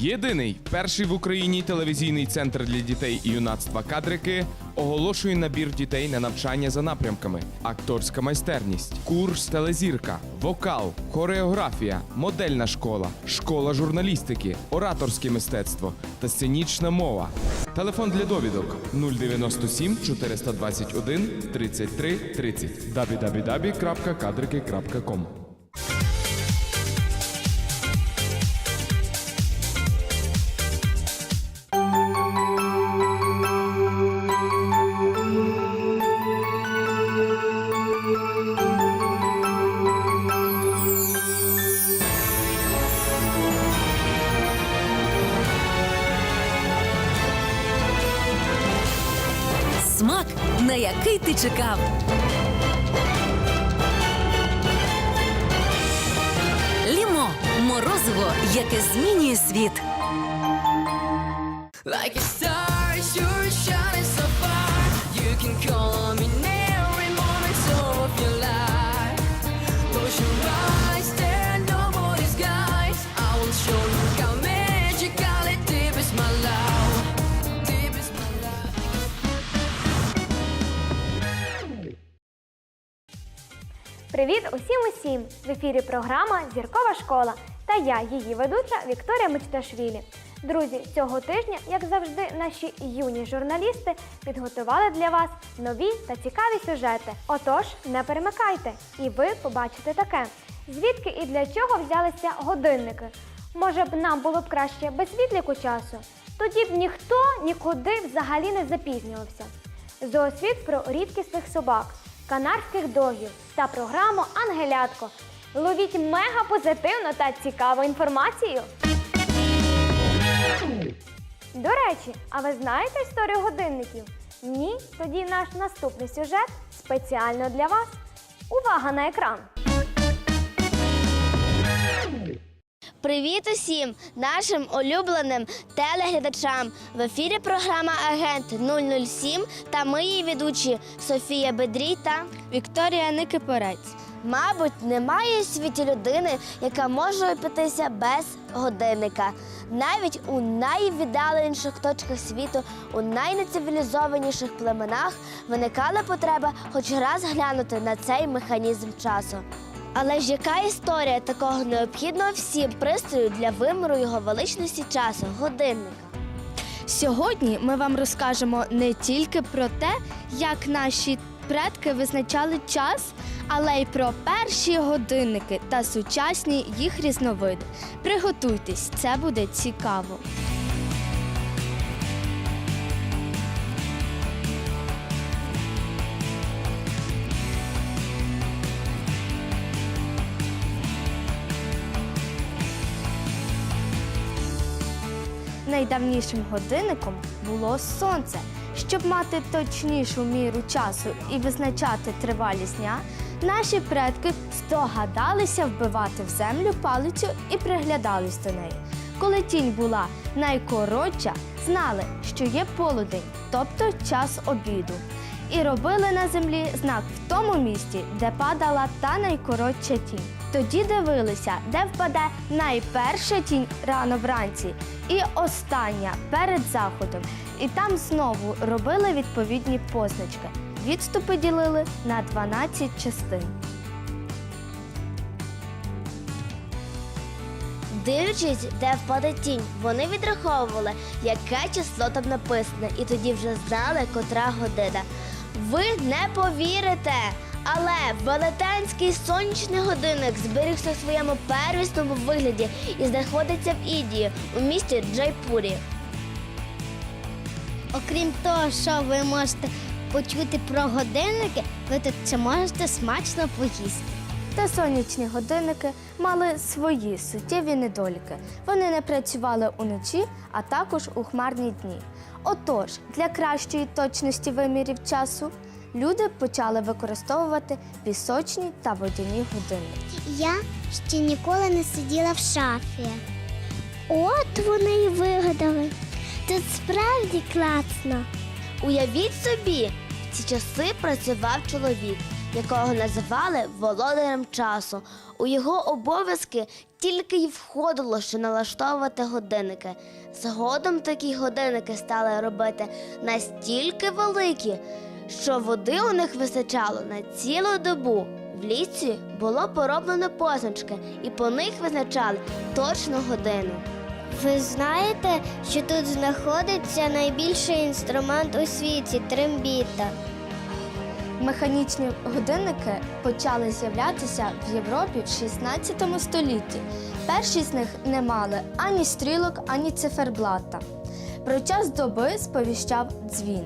Єдиний перший в Україні телевізійний центр для дітей і юнацтва кадрики оголошує набір дітей на навчання за напрямками: акторська майстерність, курс телезірка, вокал, хореографія, модельна школа, школа журналістики, ораторське мистецтво та сценічна мова. Телефон для довідок 097 421 33 30 www.kadriki.com який ти чекав. Лімо морозиво, яке змінює світ. Like a star, you're shining so far. You can call on me every moment of your life. Close your eyes, there are nobody's guys. I will show you Привіт усім усім! В ефірі програма Зіркова школа та я, її ведуча Вікторія Мечташвілі. Друзі, цього тижня, як завжди, наші юні журналісти підготували для вас нові та цікаві сюжети. Отож, не перемикайте, і ви побачите таке: звідки і для чого взялися годинники. Може б нам було б краще без відліку часу? Тоді б ніхто нікуди взагалі не запізнювався. Зоосвіт про рідкісних собак, канарських догів та програму Ангелятко. Ловіть мега позитивну та цікаву інформацію. До речі, а ви знаєте історію годинників? Ні? Тоді наш наступний сюжет спеціально для вас. Увага на екран! Привіт усім нашим улюбленим телеглядачам. В ефірі програма Агент 007 та ми її ведучі Софія Бедрій та Вікторія Никипорець. Мабуть, немає у світі людини, яка може опитися без годинника. Навіть у найвіддаленіших точках світу, у найнецивілізованіших племенах виникала потреба хоч раз глянути на цей механізм часу. Але ж яка історія такого необхідного всім пристрою для виміру його величності часу годинника? Сьогодні ми вам розкажемо не тільки про те, як наші предки визначали час, але й про перші годинники та сучасні їх різновиди. Приготуйтесь, це буде цікаво. Найдавнішим годинником було сонце. Щоб мати точнішу міру часу і визначати тривалість дня, наші предки здогадалися вбивати в землю палицю і приглядались до неї. Коли тінь була найкоротша, знали, що є полудень, тобто час обіду. І робили на землі знак в тому місці, де падала та найкоротша тінь. Тоді дивилися, де впаде найперша тінь рано вранці і остання перед заходом. І там знову робили відповідні позначки. Відступи ділили на 12 частин. Дивлячись, де впаде тінь, вони відраховували, яке число там написане, і тоді вже знали, котра година. Ви не повірите! Але велетенський сонячний годинник зберігся в своєму первісному вигляді і знаходиться в Індії у місті Джайпурі. Окрім того, що ви можете почути про годинники, ви тут ще можете смачно поїсти. Та сонячні годинники мали свої суттєві недоліки. Вони не працювали уночі, а також у хмарні дні. Отож, для кращої точності вимірів часу люди почали використовувати пісочні та водяні годинники. Я ще ніколи не сиділа в шафі. От вони й вигадали. Тут справді класно. Уявіть собі, в ці часи працював чоловік, якого називали володарем часу. у його обов'язки тільки й входило, що налаштовувати годинники. Згодом такі годинники стали робити настільки великі, що води у них вистачало на цілу добу. В лісі було пороблено позначки, і по них визначали точну годину. Ви знаєте, що тут знаходиться найбільший інструмент у світі трембіта. Механічні годинники почали з'являтися в Європі в 16 столітті. Перші з них не мали ані стрілок, ані циферблата. Про час доби сповіщав дзвін.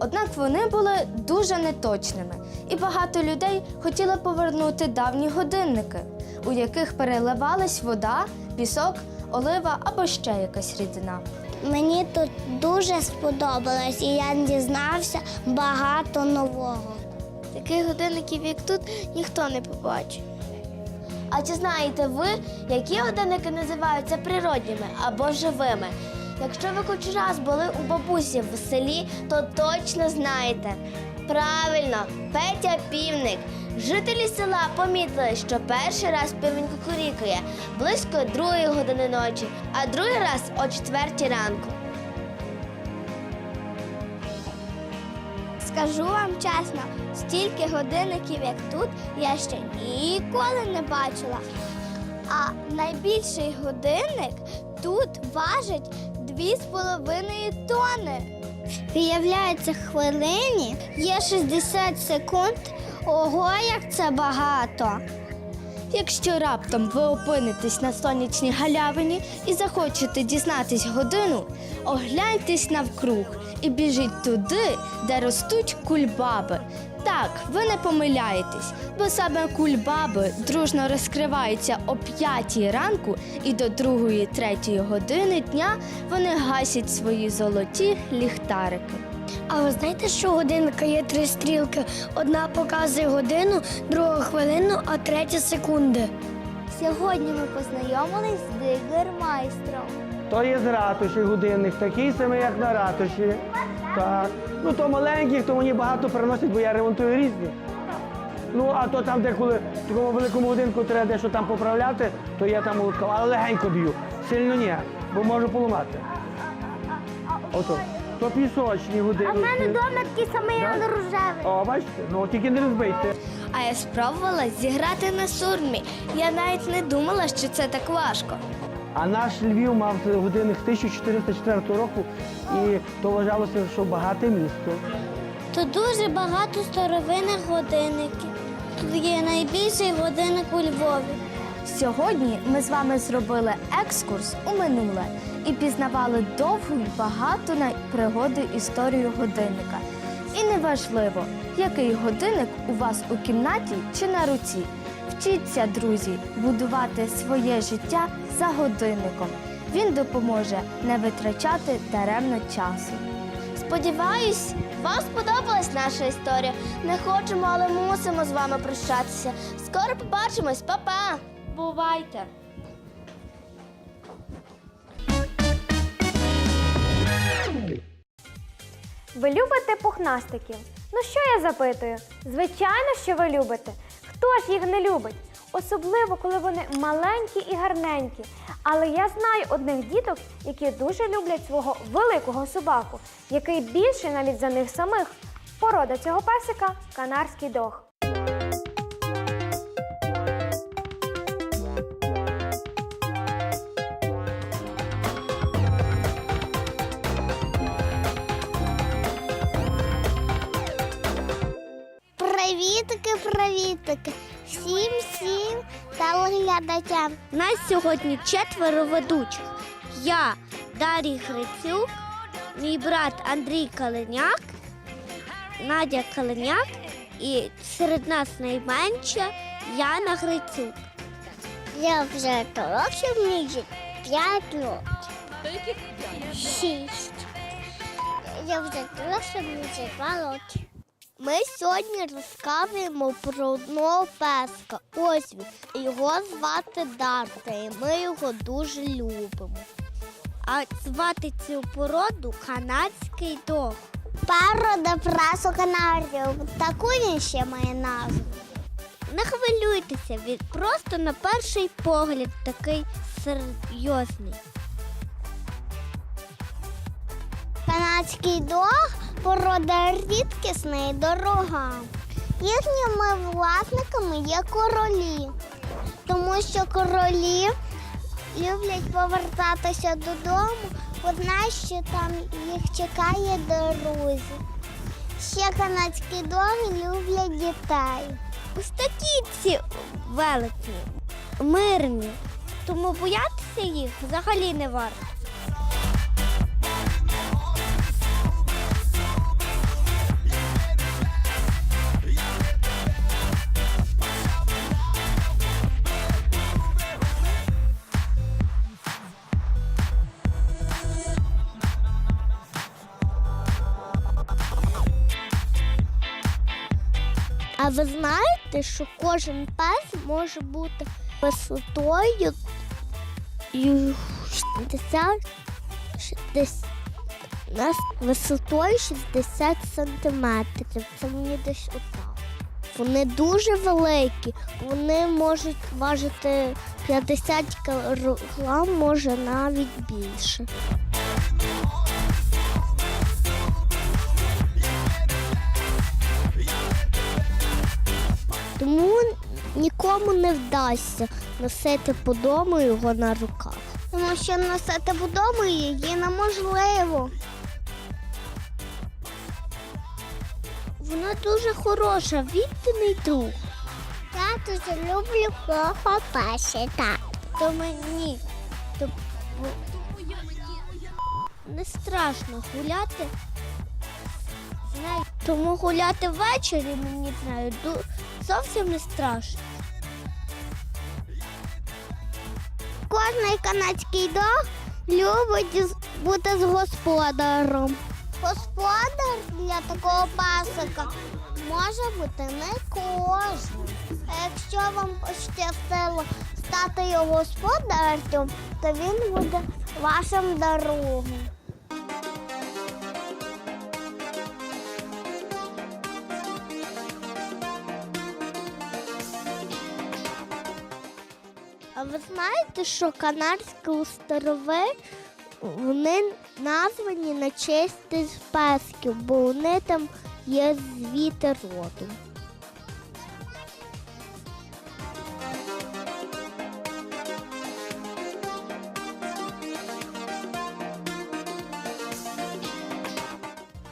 Однак вони були дуже неточними, і багато людей хотіли повернути давні годинники, у яких переливалась вода, пісок, олива або ще якась рідина. Мені тут дуже сподобалось, і я дізнався багато нового. Таких годинників, як тут, ніхто не побачить. А чи знаєте ви, які годинники називаються природніми або живими? Якщо ви хоч раз були у бабусі в селі, то точно знаєте. Правильно, Петя півник. Жителі села помітили, що перший раз півень кукурікає близько другої години ночі, а другий раз о четвертій ранку. Скажу вам чесно, стільки годинників, як тут, я ще ніколи не бачила. А найбільший годинник тут важить 2,5 тони. Виявляється, хвилині є 60 секунд. Ого, як це багато. Якщо раптом ви опинитесь на сонячній галявині і захочете дізнатись годину, огляньтесь навкруг і біжіть туди, де ростуть кульбаби. Так, ви не помиляєтесь, бо саме кульбаби дружно розкриваються о п'ятій ранку і до другої третьої години дня вони гасять свої золоті ліхтарики. А ви знаєте, що у годинника є три стрілки? Одна показує годину, друга хвилину, а третя секунди. Сьогодні ми познайомились з дигермайстром. То є з ратуші годинник, такий самий, як на ратуші. Так. Ну то маленьких, то мені багато приносять, бо я ремонтую різні. Ну, а то там, де коли в такому великому годинку треба дещо там поправляти, то я там але легенько б'ю. Сильно ні, бо можу поламати. Ото. То пісочні А в мене годинники. такий самий, Да? рожевий. О, бачите? Ну тільки не розбийте. А я спробувала зіграти на сурмі. Я навіть не думала, що це так важко. А наш Львів мав годинник з 1404 року, і то вважалося, що багате місто. Тут дуже багато старовинних годинників. Тут є найбільший годинник у Львові. Сьогодні ми з вами зробили екскурс у минуле і пізнавали довгу й багату на пригоди історію годинника. І неважливо, який годинник у вас у кімнаті чи на руці. Вчіться, друзі, будувати своє життя за годинником. Він допоможе не витрачати даремно часу. Сподіваюсь, вам сподобалась наша історія. Не хочемо, але мусимо з вами прощатися. Скоро побачимось, Па-па! Бувайте! Ви любите пухнастиків? Ну що я запитую? Звичайно, що ви любите. Хто ж їх не любить? Особливо, коли вони маленькі і гарненькі. Але я знаю одних діток, які дуже люблять свого великого собаку, який більший навіть за них самих. Порода цього песика канарський дог. Привітики, привітики! Всім всім телеглядачам. Нас сьогодні четверо ведучих. Я Дарій Грицюк, мій брат Андрій Калиняк, Надя Калиняк і серед нас найменша Яна Грицюк. Я вже років мені п'ять років. Шість. Я вже дорослий, мені два роки. Ми сьогодні розказуємо про одного песка. Ось він. Його звати Дарта, і ми його дуже любимо. А звати цю породу канадський дог. Порода прасу канарів. Таку він ще має назву. Не хвилюйтеся, він просто на перший погляд такий серйозний. Канадський дог порода рідкісна і дорога. Їхніми власниками є королі, тому що королі люблять повертатися додому, бо знають, що там їх чекає друзі. Ще канадські доги люблять дітей. Ось такі ці великі, мирні. Тому боятися їх взагалі не варто. Ви знаєте, що кожен пес може бути висотою ю- 60, 60 нас висотою 60 сантиметрів. Це мені десь отак. Вони дуже великі, вони можуть важити 50 кг, може навіть більше. Нікому не вдасться носити по дому його на руках. Тому що носити по дому її неможливо. Вона дуже хороша, відданий друг. Я дуже люблю похопасі, так. То мені то, не страшно гуляти. Тому гуляти ввечері мені знаю, зовсім не страшно. Кожний канадський дог любить бути з господаром. Господар для такого пасика може бути не кожен. А якщо вам пощастило стати його господарем, то він буде вашим другом. А ви знаєте, що канадські острови вони названі на честь песків, бо вони там є звідти родом.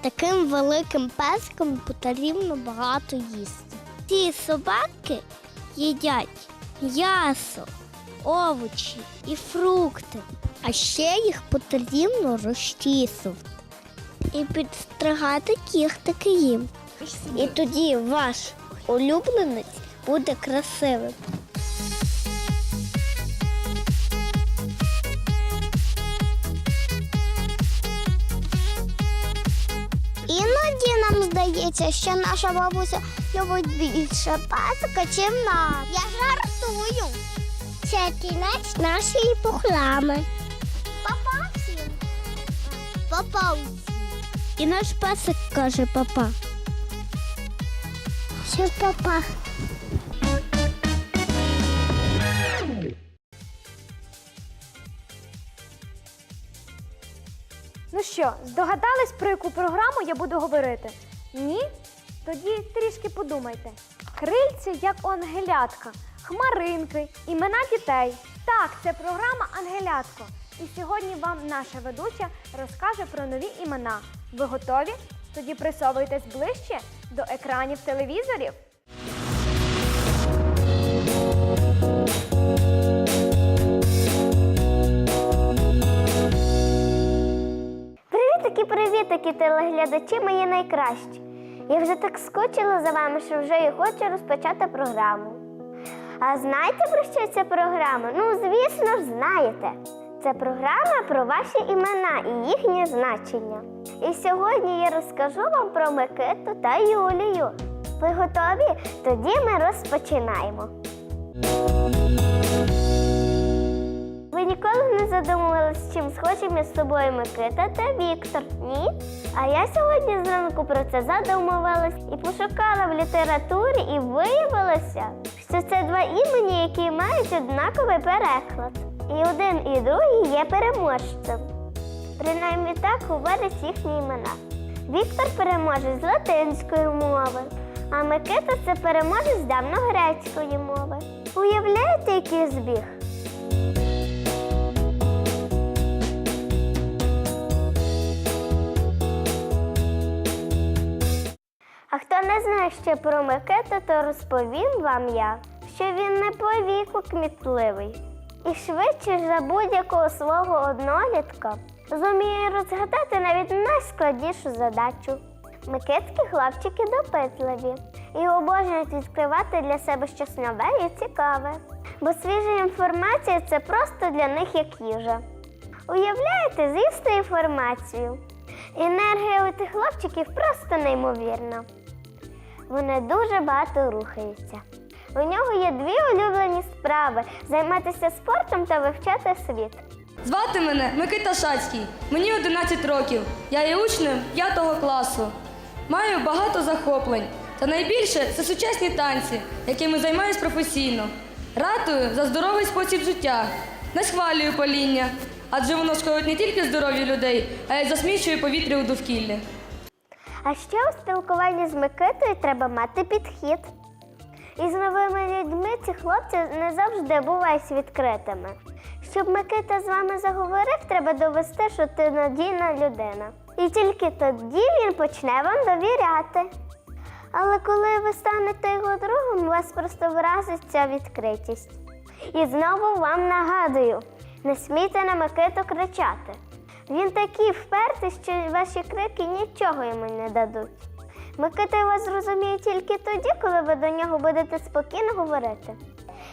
Таким великим пескам потрібно багато їсти. Ці собаки їдять м'ясо, овочі і фрукти. А ще їх потрібно розчісувати і підстригати кіхтики їм. І тоді ваш улюбленець буде красивим. Іноді нам здається, що наша бабуся любить більше пасика, чим нас. Я жартую. Це кінець нашої похлами. Папа всім. Папа. І наш песик каже папа. Що папа? Ну що, здогадались, про яку програму я буду говорити? Ні? Тоді трішки подумайте. Крильці як у ангелятка, хмаринки, імена дітей. Так, це програма Ангелятко. І сьогодні вам наша ведуча розкаже про нові імена. Ви готові? Тоді присовуйтесь ближче до екранів телевізорів. Привітики, привітики, телеглядачі мої найкращі. Я вже так скучила за вами, що вже і хочу розпочати програму. А знаєте про що ця програма? Ну, звісно ж, знаєте. Це програма про ваші імена і їхнє значення. І сьогодні я розкажу вам про Микиту та Юлію. Ви готові? Тоді ми розпочинаємо. Ніколи не задумувалась, чим схожі між собою Микита та Віктор? Ні? А я сьогодні зранку про це задумувалась і пошукала в літературі, і виявилося, що це два імені, які мають однаковий переклад. І один, і другий є переможцем. Принаймні так говорять їхні імена. Віктор переможець з латинської мови, а Микита це переможець з давньогрецької мови. Уявляєте, який збіг? Не знає ще про Микиту, то розповім вам я, що він не по віку кмітливий. І швидше за будь-якого свого однолітка зуміє розгадати навіть найскладнішу задачу. Микитські хлопчики допитливі і обожнюють відкривати для себе щось нове і цікаве. Бо свіжа інформація це просто для них як їжа. Уявляєте, з'їсти інформацію. Енергія у тих хлопчиків просто неймовірна. Вони дуже багато рухаються. У нього є дві улюблені справи займатися спортом та вивчати світ. Звати мене Микита Шацький. Мені 11 років. Я є учнем 5 класу. Маю багато захоплень. Та найбільше це сучасні танці, якими займаюсь професійно. Ратую за здоровий спосіб життя. Не схвалюю паління, адже воно шкодить не тільки здоров'ю людей, а й засмічує повітря у довкіллі. А ще у спілкуванні з Микитою треба мати підхід. І з новими людьми ці хлопці не завжди бувають відкритими. Щоб Микита з вами заговорив, треба довести, що ти надійна людина. І тільки тоді він почне вам довіряти. Але коли ви станете його другом, у вас просто вразить ця відкритість. І знову вам нагадую: не смійте на Микиту кричати. Він такий впертий, що ваші крики нічого йому не дадуть. Микита вас зрозуміє тільки тоді, коли ви до нього будете спокійно говорити.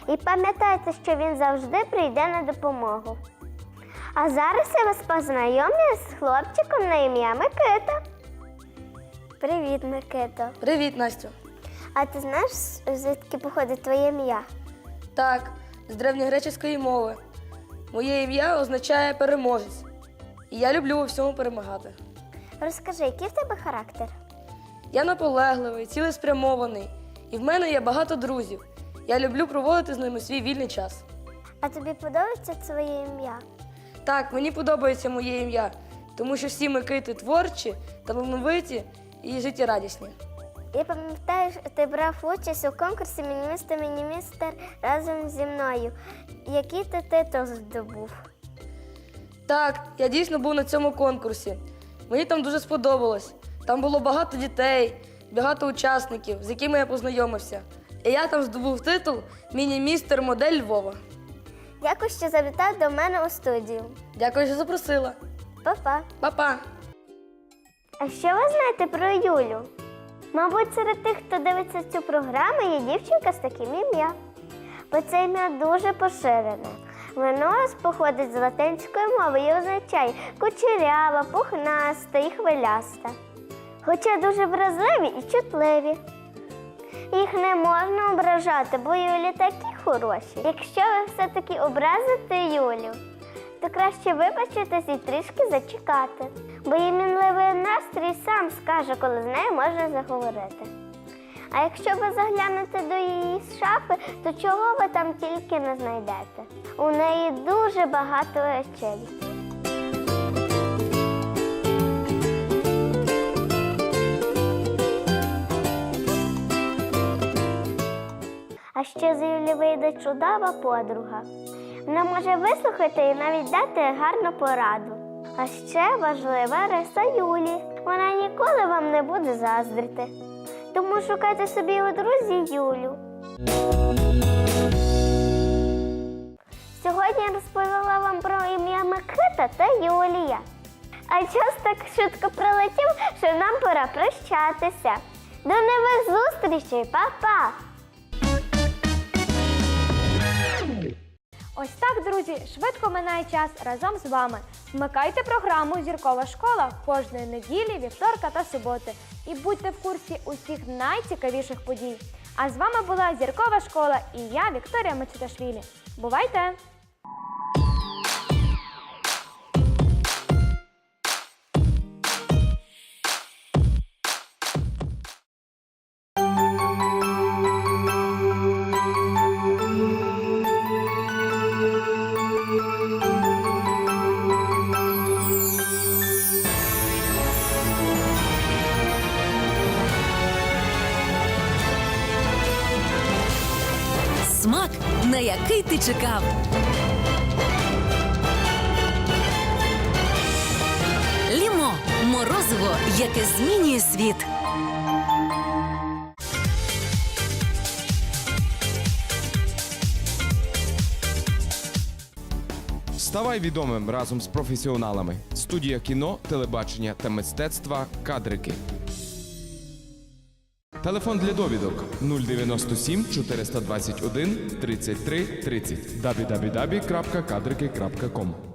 І пам'ятайте, що він завжди прийде на допомогу. А зараз я вас познайомлю з хлопчиком на ім'я Микита. Привіт, Микита. Привіт, Настю. А ти знаєш, звідки походить твоє ім'я? Так, з древньогреческої мови. Моє ім'я означає переможець. І я люблю у всьому перемагати. Розкажи, який в тебе характер? Я наполегливий, цілеспрямований, і в мене є багато друзів. Я люблю проводити з ними свій вільний час. А тобі подобається твоє ім'я? Так, мені подобається моє ім'я, тому що всі Микити творчі, талановиті і життєрадісні. Я пам'ятаю, що ти брав участь у конкурсі Мінімістер Мінімістер разом зі мною. Який ти титул здобув? Так, я дійсно був на цьому конкурсі. Мені там дуже сподобалось. Там було багато дітей, багато учасників, з якими я познайомився. І я там здобув титул Міні-містер модель Львова. Дякую, що завітав до мене у студію. Дякую, що запросила. Па-па. Па-па! А що ви знаєте про Юлю? Мабуть, серед тих, хто дивиться цю програму, є дівчинка з таким ім'я. Бо це ім'я дуже поширене. Воно походить з латинської мови і означає кучерява, пухнаста і хвиляста. Хоча дуже вразливі і чутливі. Їх не можна ображати, бо Юлі такі хороші. Якщо ви все-таки образите Юлю, то краще вибачитись і трішки зачекати. Бо її мінливий настрій сам скаже, коли з нею можна заговорити. А якщо ви заглянете до її шафи, то чого ви там тільки не знайдете? У неї дуже багато речей. А ще з Юлі вийде чудова подруга. Вона може вислухати і навіть дати гарну пораду. А ще важлива риса Юлі. Вона ніколи вам не буде заздрити. Тому шукайте собі у друзі Юлю. Сьогодні я розповіла вам про ім'я Микита та Юлія. А час так швидко пролетів, що нам пора прощатися. До нових зустрічей, Па-па! Ось так, друзі, швидко минає час разом з вами. Вмикайте програму Зіркова школа кожної неділі, вівторка та суботи. І будьте в курсі усіх найцікавіших подій. А з вами була Зіркова школа і я, Вікторія Мацюташвілі. Бувайте! Який ти чекав. Лімо морозиво, яке змінює світ. Ставай відомим разом з професіоналами. Студія кіно, телебачення та мистецтва Кадрики. Телефон для довідок 097 421 33 30 www.kadriki.com